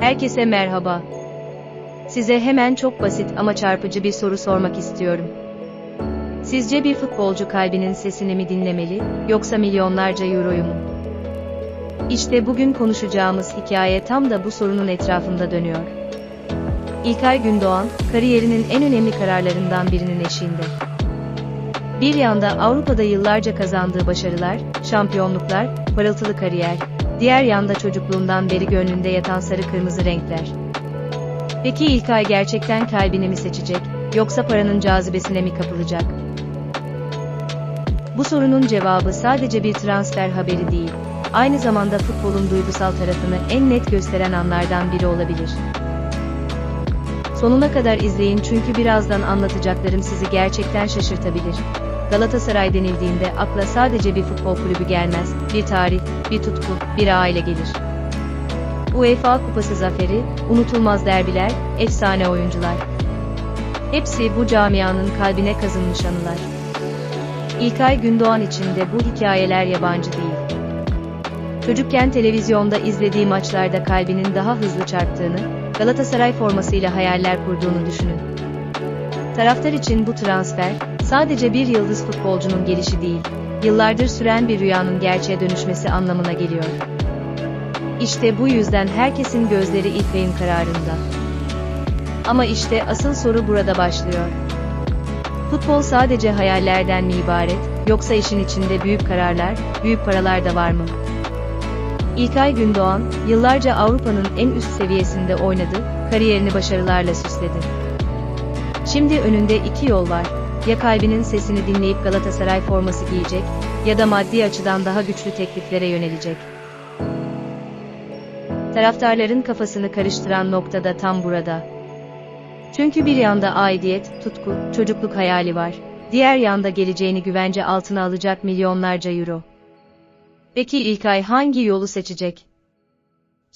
Herkese merhaba. Size hemen çok basit ama çarpıcı bir soru sormak istiyorum. Sizce bir futbolcu kalbinin sesini mi dinlemeli, yoksa milyonlarca euroyu mu? İşte bugün konuşacağımız hikaye tam da bu sorunun etrafında dönüyor. İlkay Gündoğan, kariyerinin en önemli kararlarından birinin eşiğinde. Bir yanda Avrupa'da yıllarca kazandığı başarılar, şampiyonluklar, parıltılı kariyer, diğer yanda çocukluğundan beri gönlünde yatan sarı kırmızı renkler. Peki İlkay gerçekten kalbini mi seçecek, yoksa paranın cazibesine mi kapılacak? Bu sorunun cevabı sadece bir transfer haberi değil, aynı zamanda futbolun duygusal tarafını en net gösteren anlardan biri olabilir. Sonuna kadar izleyin çünkü birazdan anlatacaklarım sizi gerçekten şaşırtabilir. Galatasaray denildiğinde akla sadece bir futbol kulübü gelmez, bir tarih, bir tutku, bir aile gelir. UEFA Kupası zaferi, unutulmaz derbiler, efsane oyuncular. Hepsi bu camianın kalbine kazınmış anılar. İlkay Gündoğan için de bu hikayeler yabancı değil. Çocukken televizyonda izlediği maçlarda kalbinin daha hızlı çarptığını, Galatasaray formasıyla hayaller kurduğunu düşünün. Taraftar için bu transfer, sadece bir yıldız futbolcunun gelişi değil, yıllardır süren bir rüyanın gerçeğe dönüşmesi anlamına geliyor. İşte bu yüzden herkesin gözleri İlkay'ın kararında. Ama işte asıl soru burada başlıyor. Futbol sadece hayallerden mi ibaret, yoksa işin içinde büyük kararlar, büyük paralar da var mı? İlkay Gündoğan, yıllarca Avrupa'nın en üst seviyesinde oynadı, kariyerini başarılarla süsledi. Şimdi önünde iki yol var. Ya kalbinin sesini dinleyip Galatasaray forması giyecek, ya da maddi açıdan daha güçlü tekliflere yönelecek. Taraftarların kafasını karıştıran nokta da tam burada. Çünkü bir yanda aidiyet, tutku, çocukluk hayali var. Diğer yanda geleceğini güvence altına alacak milyonlarca euro. Peki İlkay hangi yolu seçecek?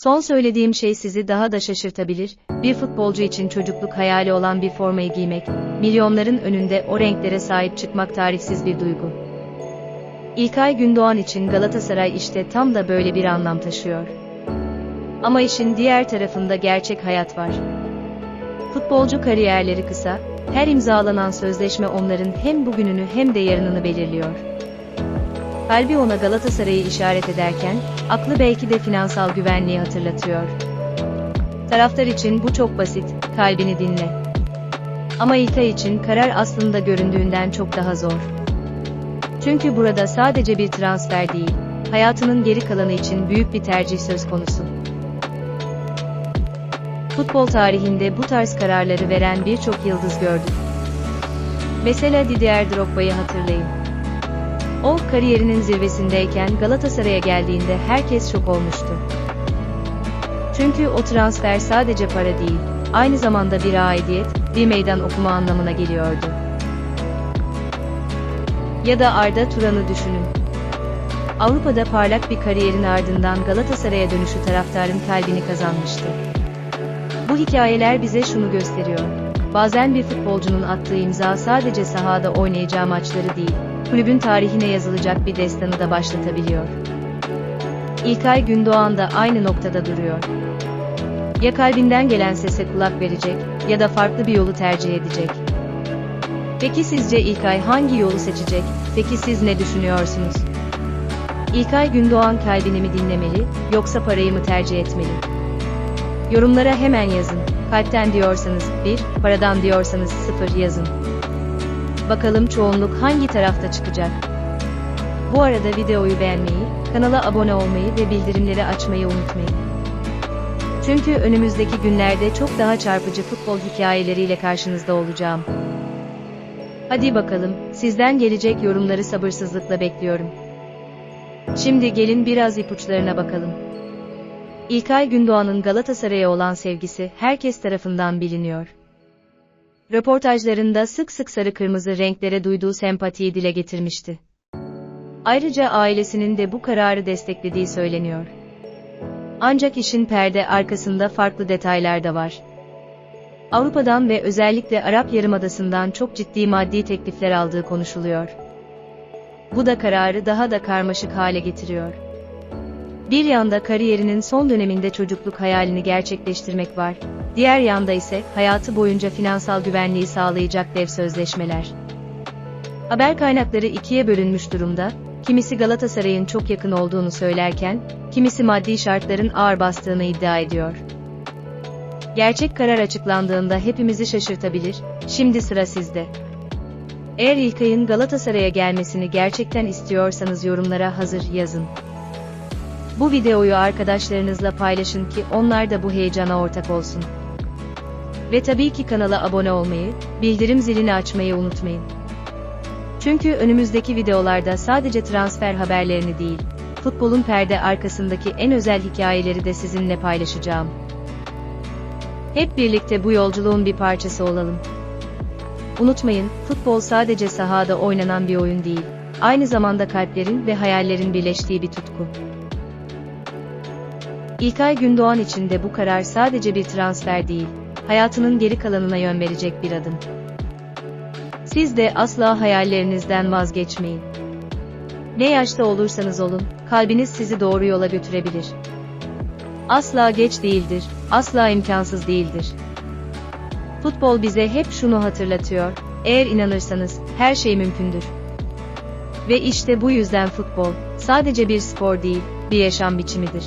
Son söylediğim şey sizi daha da şaşırtabilir. Bir futbolcu için çocukluk hayali olan bir formayı giymek, milyonların önünde o renklere sahip çıkmak tarifsiz bir duygu. İlkay Gündoğan için Galatasaray işte tam da böyle bir anlam taşıyor. Ama işin diğer tarafında gerçek hayat var. Futbolcu kariyerleri kısa, her imzalanan sözleşme onların hem bugününü hem de yarınını belirliyor. Kalbi ona Galatasaray'ı işaret ederken, aklı belki de finansal güvenliği hatırlatıyor. Taraftar için bu çok basit, kalbini dinle. Ama İlkay için karar aslında göründüğünden çok daha zor. Çünkü burada sadece bir transfer değil, hayatının geri kalanı için büyük bir tercih söz konusu. Futbol tarihinde bu tarz kararları veren birçok yıldız gördük. Mesela Didier Drogba'yı hatırlayın. O, kariyerinin zirvesindeyken Galatasaray'a geldiğinde herkes şok olmuştu. Çünkü o transfer sadece para değil, aynı zamanda bir aidiyet, bir meydan okuma anlamına geliyordu. Ya da Arda Turan'ı düşünün. Avrupa'da parlak bir kariyerin ardından Galatasaray'a dönüşü taraftarın kalbini kazanmıştı. Bu hikayeler bize şunu gösteriyor. Bazen bir futbolcunun attığı imza sadece sahada oynayacağı maçları değil, kulübün tarihine yazılacak bir destanı da başlatabiliyor. İlkay Gündoğan da aynı noktada duruyor. Ya kalbinden gelen sese kulak verecek ya da farklı bir yolu tercih edecek. Peki sizce İlkay hangi yolu seçecek? Peki siz ne düşünüyorsunuz? İlkay Gündoğan kalbini mi dinlemeli, yoksa parayı mı tercih etmeli? Yorumlara hemen yazın. Kalpten diyorsanız 1, paradan diyorsanız 0 yazın. Bakalım çoğunluk hangi tarafta çıkacak? Bu arada videoyu beğenmeyi, kanala abone olmayı ve bildirimleri açmayı unutmayın. Çünkü önümüzdeki günlerde çok daha çarpıcı futbol hikayeleriyle karşınızda olacağım. Hadi bakalım, sizden gelecek yorumları sabırsızlıkla bekliyorum. Şimdi gelin biraz ipuçlarına bakalım. İlkay Gündoğan'ın Galatasaray'a olan sevgisi herkes tarafından biliniyor. Röportajlarında sık sık sarı kırmızı renklere duyduğu sempatiyi dile getirmişti. Ayrıca ailesinin de bu kararı desteklediği söyleniyor. Ancak işin perde arkasında farklı detaylar da var. Avrupa'dan ve özellikle Arap Yarımadası'ndan çok ciddi maddi teklifler aldığı konuşuluyor. Bu da kararı daha da karmaşık hale getiriyor. Bir yanda kariyerinin son döneminde çocukluk hayalini gerçekleştirmek var, diğer yanda ise hayatı boyunca finansal güvenliği sağlayacak dev sözleşmeler. Haber kaynakları ikiye bölünmüş durumda, kimisi Galatasaray'ın çok yakın olduğunu söylerken, kimisi maddi şartların ağır bastığını iddia ediyor. Gerçek karar açıklandığında hepimizi şaşırtabilir, şimdi sıra sizde. Eğer İlkay'ın Galatasaray'a gelmesini gerçekten istiyorsanız yorumlara hazır yazın. Bu videoyu arkadaşlarınızla paylaşın ki onlar da bu heyecana ortak olsun. Ve tabii ki kanala abone olmayı, bildirim zilini açmayı unutmayın. Çünkü önümüzdeki videolarda sadece transfer haberlerini değil, futbolun perde arkasındaki en özel hikayeleri de sizinle paylaşacağım. Hep birlikte bu yolculuğun bir parçası olalım. Unutmayın, futbol sadece sahada oynanan bir oyun değil, aynı zamanda kalplerin ve hayallerin birleştiği bir tutku. İlkay Gündoğan için de bu karar sadece bir transfer değil, hayatının geri kalanına yön verecek bir adım. Siz de asla hayallerinizden vazgeçmeyin. Ne yaşta olursanız olun, kalbiniz sizi doğru yola götürebilir. Asla geç değildir, asla imkansız değildir. Futbol bize hep şunu hatırlatıyor, eğer inanırsanız, her şey mümkündür. Ve işte bu yüzden futbol, sadece bir spor değil, bir yaşam biçimidir.